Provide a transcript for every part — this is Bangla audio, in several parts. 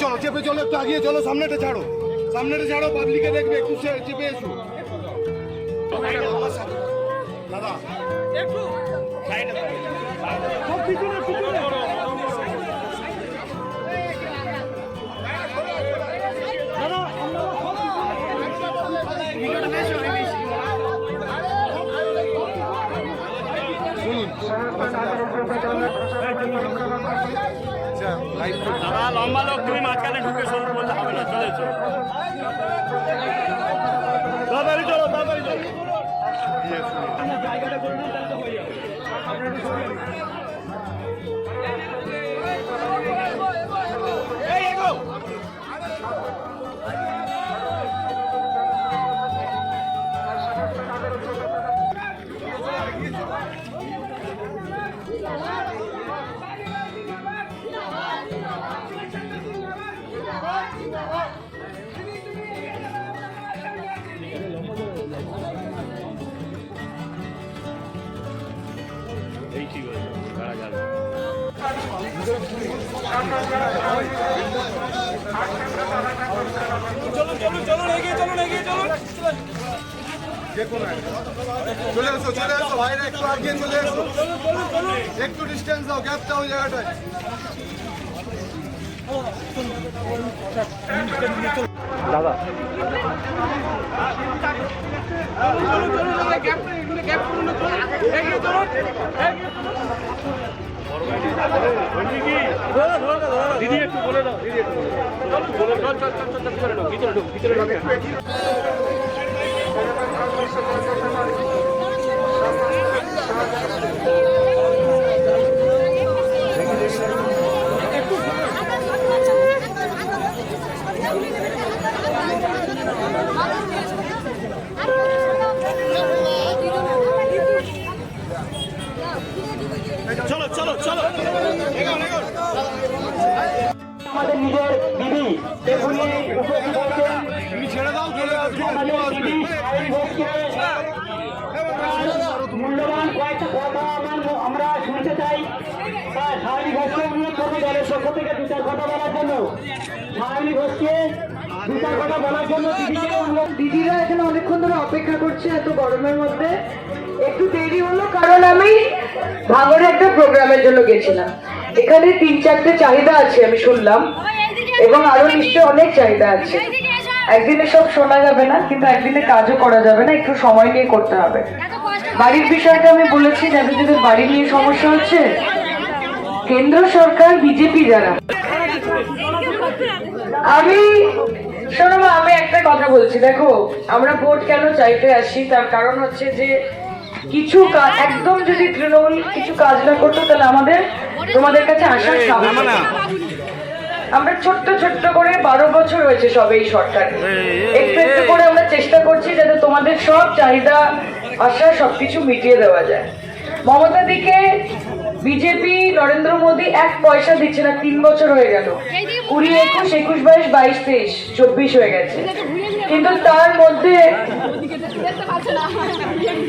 চলো চেপে চলো একটু আগিয়ে চলো, সামনেটা ছাড়ো সামনেটা ছাড়ো পাবলিকে দেখবে, একটু চেপে এসো আমার সাথে। দাদা লম্বা লোক তুমি মাঝখানে ঢুকে শুরু করলে হবে না চলে এই দাঁড়া যাবে চলে এসো চলে এসো ভাইরা একটু আগিয়ে চলে এসো একটু ডিস্টেন্স দাও গ্যাপ দাও ওই জায়গাটায় দিদি একটু বলে দাও, দিদি একটু বলে দাও। চল চল চল চল ভিতরে ঢোক ভিতরে ঢোক ভিতরে ঢোক। চলো আমাদের নিজের দিদি উপস্থিত হয়েছেন। আমাদের মূল্যবান কয়েকটা কথা আমরা শুনতে চাই। সাহেব ঘোষকে অনুরোধ করব দলের পক্ষ থেকে দু চার কথা বলার জন্য। সাহেব ঘোষকে দু চার কথা বলার জন্য দিদিরা এখানে অনেকক্ষণ ধরে অপেক্ষা করছে এত গরমের মধ্যে। একটু দেরি হলো কারণ আমি ভাঙড়ে একটা প্রোগ্রামের জন্য গেছিলাম। এখানে তিন চারটে চাহিদা আছে আমি শুনলাম। এবং আরও নিশ্চয়ই অনেক চাহিদা আছে। একদিনে সব শোনা যাবে না কিন্তু একদিনে কাজও করা যাবে না একটু সময় নিয়ে করতে হবে। বাড়ির বিষয়টা আমি বলেছি যাদের যাদের বাড়ি নিয়ে সমস্যা হচ্ছে কেন্দ্র সরকার বিজেপি যারা। আমি শোনো আমি একটা কথা বলছি দেখো আমরা ভোট কেন চাইতে আসি? তার কারণ হচ্ছে যে কিছু কা- একদম যদি তৃণমূল কিছু কাজ না করতো তাহলে আমাদের তোমাদের কাছে আসার সাহস আমরা ছোট্ট ছোট্ট করে বারো বছর হয়েছে সব এই সরকারে একটু একটু করে আমরা চেষ্টা করছি যাতে তোমাদের সব চাহিদা আশা সবকিছু মিটিয়ে দেওয়া যায়। মমতা দিকে বিজেপি নরেন্দ্র মোদী এক পয়সা দিচ্ছে না তিন বছর হয়ে গেল। কুড়ি একুশ একুশ বাইশ বাইশ তেইশ চব্বিশ হয়ে গেছে। কিন্তু তার মধ্যে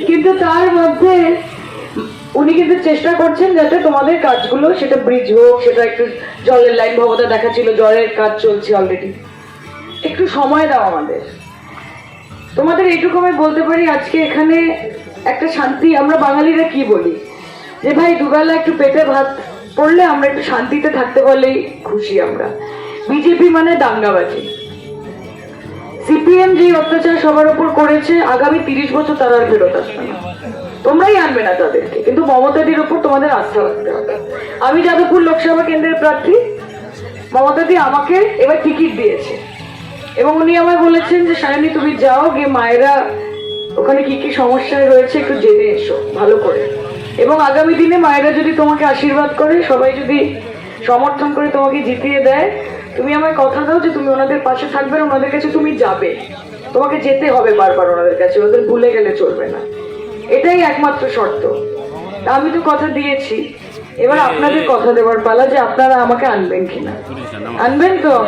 কিন্তু তার মধ্যে উনি কিন্তু চেষ্টা করছেন যাতে তোমাদের কাজগুলো, সেটা ব্রিজ হোক, সেটা একটু জলের লাইন ভবতা দেখাচ্ছিল, জলের কাজ চলছে অলরেডি একটু সময় দাও আমাদের। তোমাদের এইটুকু আমি বলতে পারি, আজকে এখানে একটা শান্তি, আমরা বাঙালিরা কি বলি? যে ভাই, দুবেলা একটু পেটে ভাত পড়লে আমরা একটু শান্তিতে থাকতে পারলেই খুশি আমরা। বিজেপি মানে দাঙ্গাবাজি। সিপিএম যে অত্যাচার সবার উপর করেছে, আগামী তিরিশ বছর তারা আর ফেরত আসবে না। তোমরাই আনবে না তাদেরকে, কিন্তু মমতাদির উপর তোমাদের আস্থা রাখতে হবে। আমি যাদবপুর লোকসভা কেন্দ্রের প্রার্থী, মমতাদি আমাকে এবার টিকিট দিয়েছে। এবং উনি আমায় বলেছেন যে, সায়নী, তুমি যাও, গিয়ে মায়েরা ওখানে কি কি সমস্যায় রয়েছে একটু জেনে এসো, ভালো করে। এবং আগামী দিনে মায়েরা যদি তোমাকে আশীর্বাদ করে, সবাই যদি সমর্থন করে তোমাকে জিতিয়ে দেয়, তুমি আমায় কথা দাও যে, তুমি ওনাদের পাশে থাকবে ওনাদের কাছে তুমি যাবে। তোমাকে যেতে হবে বারবার ওনাদের কাছে, ওদের ভুলে গেলে চলবে না। এটাই একমাত্র শর্ত। আমি তো কথা দিয়েছি। এবার আপনাদের কথা দেওয়ার পালা যে আপনারা আমাকে আনবেন কিনা। আনবেন তো?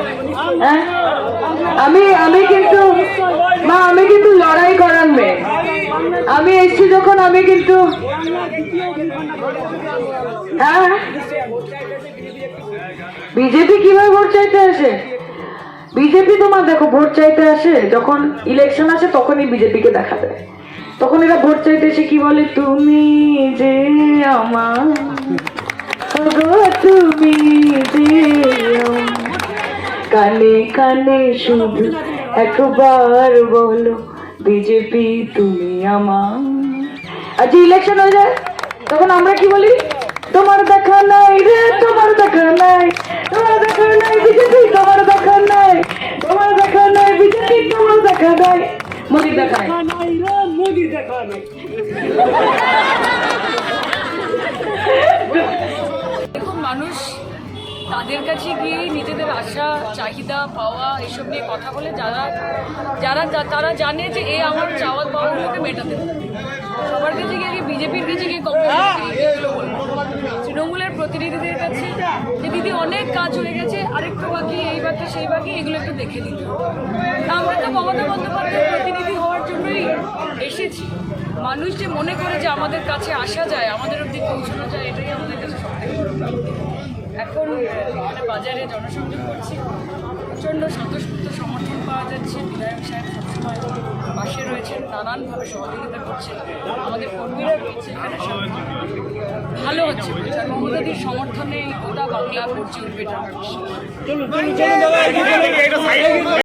হ্যাঁ? আমি আমি কিন্তু, মা, আমি কিন্তু লড়াই করার মেয়ে। আমি এসছি যখন, আমি কিন্তু হ্যাঁ? বিজেপি কীভাবে ভোট চাইতে আসে? বিজেপি তোমার দেখো, ভোট চাইতে আসে, যখন ইলেকশন আসে, তখনই বিজেপিকে দেখা দেয়। তখন এরা ভোট চাইতে এসে কি বলে, তুমি যে আমার তুমি যে কানে কানে শুধু একবার বলো, বিজেপি, তুমি আমার। আজ ইলেকশন হয়ে যায়, তখন আমরা কি বলি, তোমার দেখা নাই রে, তোমার দেখা তাদের কাছে গিয়ে নিজেদের আশা, চাহিদা, পাওয়া, এসব নিয়ে কথা বলে যারা যারা তারা জানে যে এ আমার চাওয়া পাওয়াগুলোকে মেটাতে সবার কাছে গিয়ে বিজেপির কাছে গিয়ে তৃণমূলের প্রতিনিধিদের কাছে যে দিদি অনেক কাজ হয়ে গেছে, আরেকটু বাকি, এই বাকি, সেই বাকি, এগুলো একটু দেখে দিতে। আমরা তো মমতা বন্দ্যোপাধ্যায়ের প্রতিনিধি হওয়ার জন্যই এসেছি মানুষ যে মনে করে যে আমাদের কাছে আসা যায়, আমাদের অব্দি পৌঁছানো যায়, এটাই আমাদের কাছে সবথেকে। এখন মানে বাজারে জনসংযোগ করছি প্রচণ্ড স্বতঃস্ফূর্ত সমর্থন পাওয়া যাচ্ছে বিধায়ক সাহেব সবসময় পাশে রয়েছেন নানানভাবে সহযোগিতা করছেন আমাদের কর্মীরা রয়েছে ভালো হচ্ছে মমতাদির সমর্থনে গোটা বাংলা পড়ছে উঠবে।